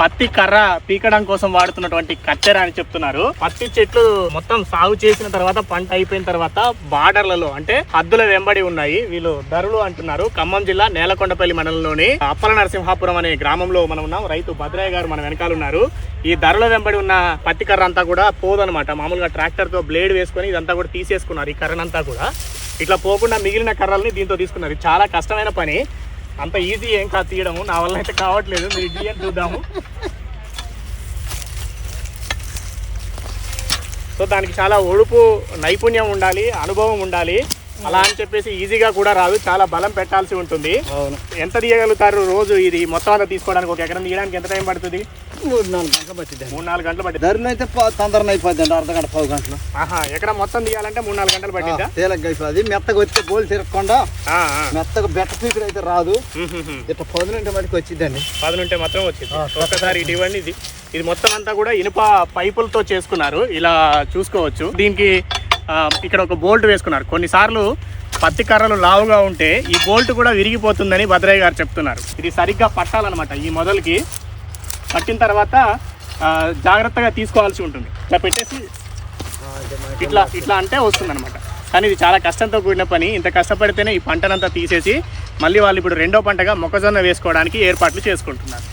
పత్తి కర్ర పీకడం కోసం వాడుతున్నటువంటి కత్తెర అని చెప్తున్నారు. పత్తి చెట్లు మొత్తం సాగు చేసిన తర్వాత పంట అయిపోయిన తర్వాత బార్డర్లలో అంటే హద్దుల వెంబడి ఉన్నాయి. వీళ్ళు ధరలు అంటున్నారు. ఖమ్మం జిల్లా నేలకొండపల్లి మండలంలోని అప్పల నరసింహాపురం అనే గ్రామంలో మనం ఉన్నాం. రైతు భద్రయ్య గారు మన వెనకాల ఉన్నారు. ఈ ధరల వెంబడి ఉన్న పత్తి కర్ర అంతా కూడా పోదనమాట మామూలుగా ట్రాక్టర్తో బ్లేడ్ వేసుకొని ఇదంతా కూడా తీసేసుకున్నారు. ఈ కర్రనంతా కూడా. ఇట్లా పోకుండా మిగిలిన కర్రల్ని దీంతో తీసుకున్నారు. చాలా కష్టమైన పని. అంత ఈజీ ఏం కాదు తీయడము. నా వల్ల అయితే కావట్లేదు. మీరు ఇటీఎన్ చూద్దాము. సో దానికి చాలా ఒడుపు నైపుణ్యం ఉండాలి అనుభవం ఉండాలి. అలా అని చెప్పేసి ఈజీగా కూడా రాదు. చాలా బలం పెట్టాల్సి ఉంటుంది. అవును. ఎంత తీయగలుగుతారు రోజు ఇది మొత్తం అంతా తీసుకోవడానికి ఒక ఎకరం తీయడానికి ఎంత టైం పడుతుంది? మూడు నాలుగు గంటలు పట్టిద్ది మూడు నాలుగు గంటలు పట్టింది ధరలు అయితే తొందరగా అయిపోద్ది అండి అర్ధ గంట పావు గంటలు. ఆహా ఎకరం మొత్తం తీయాలంటే మూడు నాలుగు గంటలు పట్టిందా తేలిగ్గా అయిపోతుంది మెత్తగా వచ్చే బోల్ తిరగకుండా. మెత్తగా బెట్ట పీకుడు అయితే రాదు. ఇట్లా పదునంటే మటుకు వచ్చిద్దండి. పదనుంటే మాత్రం వచ్చింది ఒక్కసారి ఇటు ఇవ్వండి. ఇది ఇది మొత్తం అంతా కూడా ఇనుప పైపులతో చేసుకున్నారు. ఇలా చూసుకోవచ్చు. దీనికి ఇక్కడ ఒక బోల్ట్ వేసుకున్నారు. కొన్నిసార్లు పత్తి కర్రలు లావుగా ఉంటే ఈ బోల్ట్ కూడా విరిగిపోతుందని భద్రయ్య గారు చెప్తున్నారు. ఇది సరిగ్గా పట్టాలన్నమాట ఈ మొదలకి. పట్టిన తర్వాత జాగ్రత్తగా తీసుకోవాల్సి ఉంటుంది. ఇట్లా పెట్టేసి ఇట్లా ఇట్లా అంటే వస్తుంది అనమాట కానీ ఇది చాలా కష్టంతో కూడిన పని. ఇంత కష్టపడితేనే ఈ పంటనంతా తీసేసి మళ్ళీ వాళ్ళు ఇప్పుడు రెండో పంటగా మొక్కజొన్న వేసుకోవడానికి ఏర్పాట్లు చేసుకుంటున్నారు.